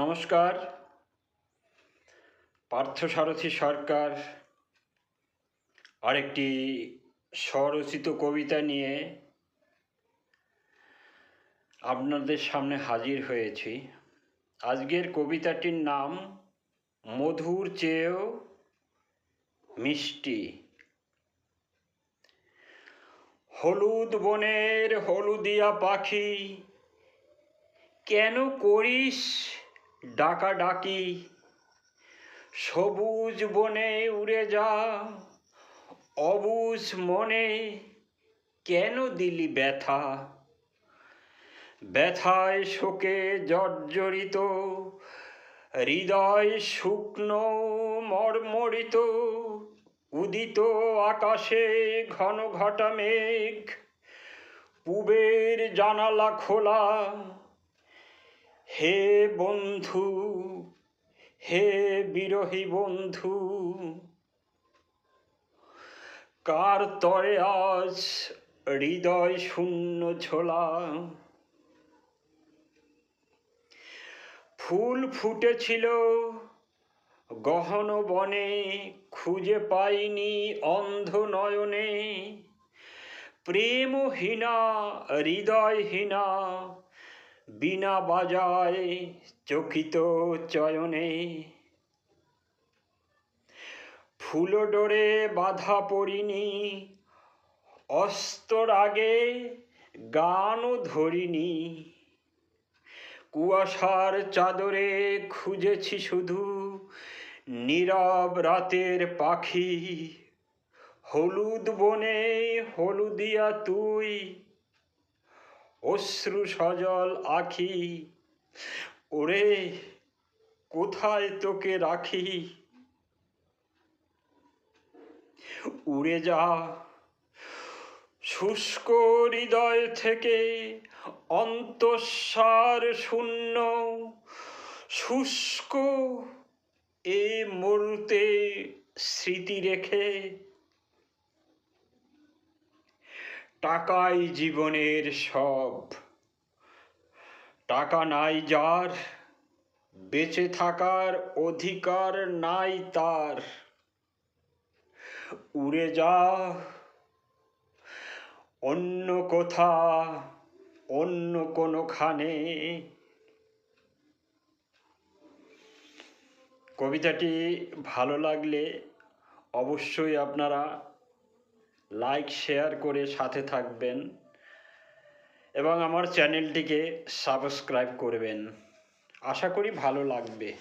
নমস্কার। পার্থসারথী সরকার আরেকটি স্বরচিত কবিতা নিয়ে আপনাদের সামনে হাজির হয়েছি। আজকের কবিতাটির নাম, মধুর চেয়েও মিষ্টি। হলুদ বনের হলুদিয়া পাখি, কেন করিস ডাকাডাকি, সবুজ বনে উড়ে যা, অবুজ মনে কেন দিলি ব্যথা? ব্যথায় শোকে জর্জরিত, হৃদয় শুকনো, মর্মরিত, উদিত আকাশে ঘন ঘটা মেঘ, পুবের জানালা খোলা হে বন্ধু, হে বিরহী বন্ধু, কার তরে আজ হৃদয় শূন্য ছোলা ফুল ফুটেছিল, গহন বনে, খুঁজে পাইনি অন্ধ নয়নে। প্রেমহীনা, হৃদয়হীনা বিনা বাজায় চকিত চয়নে। ফুল ডোরে বাধা পড়িনি, অস্তর আগে গানও ধরিনি। কুয়াশার চাদরে খুঁজেছি শুধু নীরব রাতের পাখি। হলুদ বনে হলুদিয়া তুই অশ্রু সজল আখি। ওরে, কোথায় তোকে রাখি? উড়ে যা। শুষ্ক হৃদয় থেকে অন্তঃসার শূন্য। শুষ্ক এ মরুতে স্মৃতি রেখে টাকাই জীবনের সব। টাকা নাই যার, বেঁচে থাকার অধিকার নাই তার। উড়ে যা, অন্য কোথা, অন্য কোনোখানে। কবিতাটি ভালো লাগলে অবশ্যই আপনারা লাইক শেয়ার করে সাথে থাকবেন এবং আমার চ্যানেলটিকে সাবস্ক্রাইব করবেন। আশা করি ভালো লাগবে।